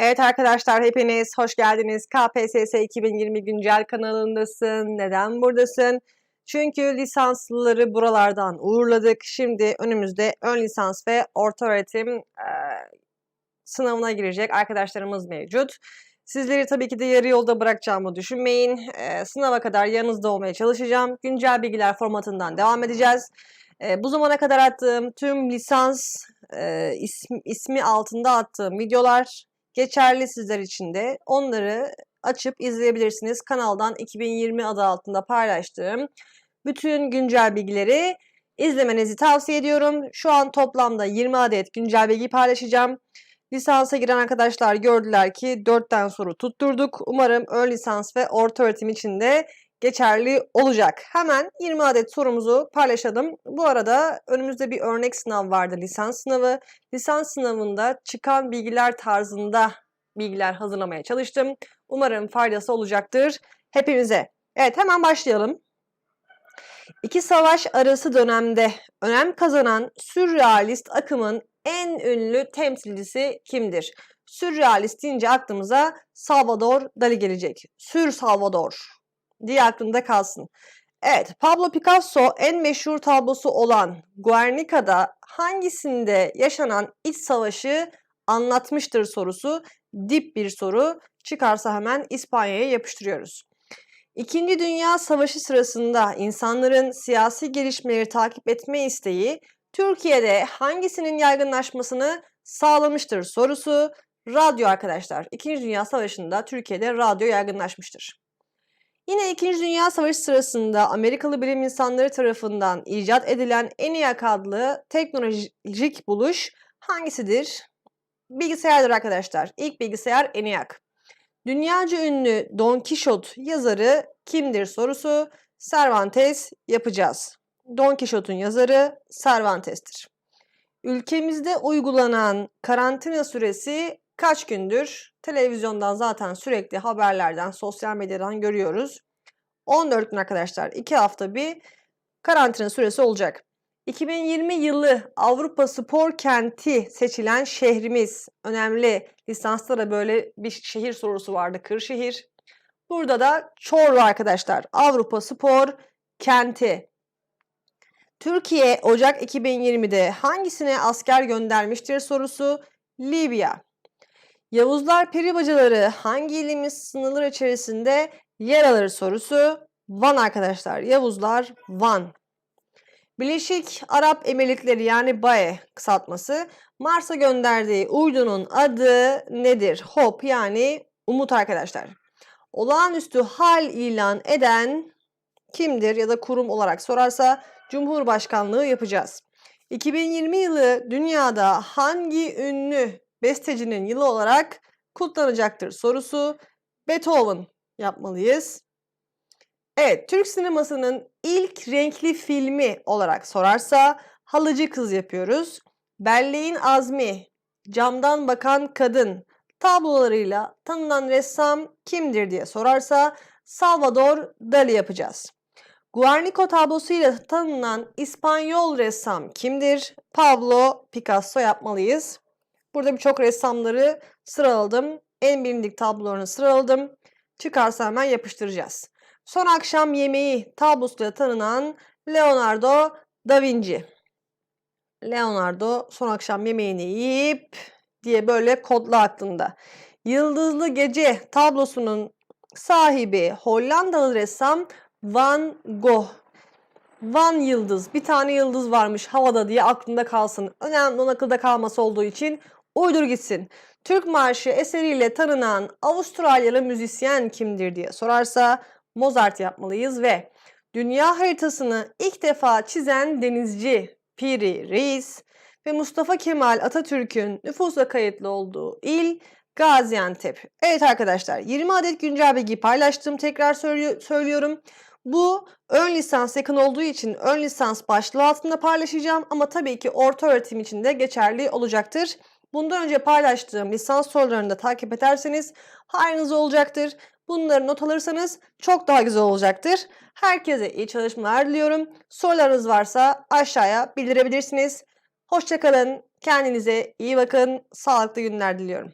Evet arkadaşlar hepiniz hoş geldiniz. KPSS 2020 güncel kanalındasın. Neden buradasın? Çünkü lisanslıları buralardan uğurladık. Şimdi önümüzde ön lisans ve orta öğretim e, sınavına girecek arkadaşlarımız mevcut. Sizleri tabii ki de yarı yolda bırakacağımı düşünmeyin. E, sınava kadar yanınızda olmaya çalışacağım. Güncel bilgiler formatından devam edeceğiz. E, bu zamana kadar attığım tüm lisans e, ismi, ismi altında attığım videolar geçerli sizler için de. Onları açıp izleyebilirsiniz. Kanaldan 2020 adı altında paylaştığım bütün güncel bilgileri izlemenizi tavsiye ediyorum. Şu an toplamda 20 adet güncel bilgi paylaşacağım. Lisansa giren arkadaşlar gördüler ki 4'ten soru tutturduk. Umarım ön lisans ve orta öğretim için de geçerli olacak. Hemen 20 adet sorumuzu paylaşalım. Bu arada önümüzde bir örnek sınav vardı lisans sınavı. Lisans sınavında çıkan bilgiler tarzında bilgiler hazırlamaya çalıştım. Umarım faydası olacaktır hepimize. Evet hemen başlayalım. İki savaş arası dönemde önem kazanan sürrealist akımın en ünlü temsilcisi kimdir? Sürrealist deyince aklımıza Salvador Dali gelecek. Sür Salvador diye aklımda kalsın. Evet, Pablo Picasso en meşhur tablosu olan Guernica'da hangisinde yaşanan iç savaşı anlatmıştır sorusu dip bir soru. Çıkarsa hemen İspanya'ya yapıştırıyoruz. İkinci Dünya Savaşı sırasında insanların siyasi gelişmeleri takip etme isteği Türkiye'de hangisinin yaygınlaşmasını sağlamıştır sorusu radyo arkadaşlar. İkinci Dünya Savaşı'nda Türkiye'de radyo yaygınlaşmıştır. Yine İkinci Dünya Savaşı sırasında Amerikalı bilim insanları tarafından icat edilen ENIAC adlı teknolojik buluş hangisidir? Bilgisayardır arkadaşlar. İlk bilgisayar ENIAC. Dünyaca ünlü Don Quixote yazarı kimdir sorusu Cervantes yapacağız. Don Quixote'un yazarı Cervantes'tir. Ülkemizde uygulanan karantina süresi kaç gündür? Televizyondan zaten sürekli haberlerden, sosyal medyadan görüyoruz. 14 gün arkadaşlar. 2 hafta bir karantina süresi olacak. 2020 yılı Avrupa Spor Kenti seçilen şehrimiz. Önemli. Lisansta da böyle bir şehir sorusu vardı. Kırşehir. Burada da Çorlu arkadaşlar. Avrupa Spor Kenti. Türkiye Ocak 2020'de hangisine asker göndermiştir sorusu Libya. Yavuzlar peribacaları hangi ilimiz sınırları içerisinde yer alır sorusu Van arkadaşlar. Yavuzlar Van. Birleşik Arap Emirlikleri yani BAE kısaltması Mars'a gönderdiği uydunun adı nedir? HOP yani umut arkadaşlar. Olağanüstü hal ilan eden kimdir ya da kurum olarak sorarsa Cumhurbaşkanlığı yapacağız. 2020 yılı dünyada hangi ünlü bestecinin yılı olarak kutlanacaktır sorusu Beethoven yapmalıyız. Evet, Türk sinemasının ilk renkli filmi olarak sorarsa Halıcı Kız yapıyoruz. Belleğin Azmi, Camdan Bakan Kadın tablolarıyla tanınan ressam kimdir diye sorarsa Salvador Dali yapacağız. Guernica tablosuyla tanınan İspanyol ressam kimdir? Pablo Picasso yapmalıyız. Burada birçok ressamları sıraladım. En bilindik tablolarını sıraladım. Çıkarsa hemen yapıştıracağız. Son akşam yemeği tablosuyla tanınan Leonardo da Vinci. Leonardo son akşam yemeğini yiyip diye böyle kodlu aklında. Yıldızlı Gece tablosunun sahibi Hollandalı ressam Van Gogh. Van Yıldız. Bir tane yıldız varmış havada diye aklında kalsın. Önemli olan akılda kalması olduğu için uydur gitsin. Türk Marşı eseriyle tanınan Avustralyalı müzisyen kimdir diye sorarsa Mozart yapmalıyız ve dünya haritasını ilk defa çizen denizci Piri Reis ve Mustafa Kemal Atatürk'ün nüfusa kayıtlı olduğu il Gaziantep. Evet arkadaşlar 20 adet güncel bilgi paylaştım. Tekrar söylüyorum. Bu ön lisans yakın olduğu için ön lisans başlığı altında paylaşacağım ama tabii ki orta öğretim için de geçerli olacaktır. Bundan önce paylaştığım lisans sorularını da takip ederseniz hayrınız olacaktır. Bunları not alırsanız çok daha güzel olacaktır. Herkese iyi çalışmalar diliyorum. Sorularınız varsa aşağıya bildirebilirsiniz. Hoşçakalın. Kendinize iyi bakın. Sağlıklı günler diliyorum.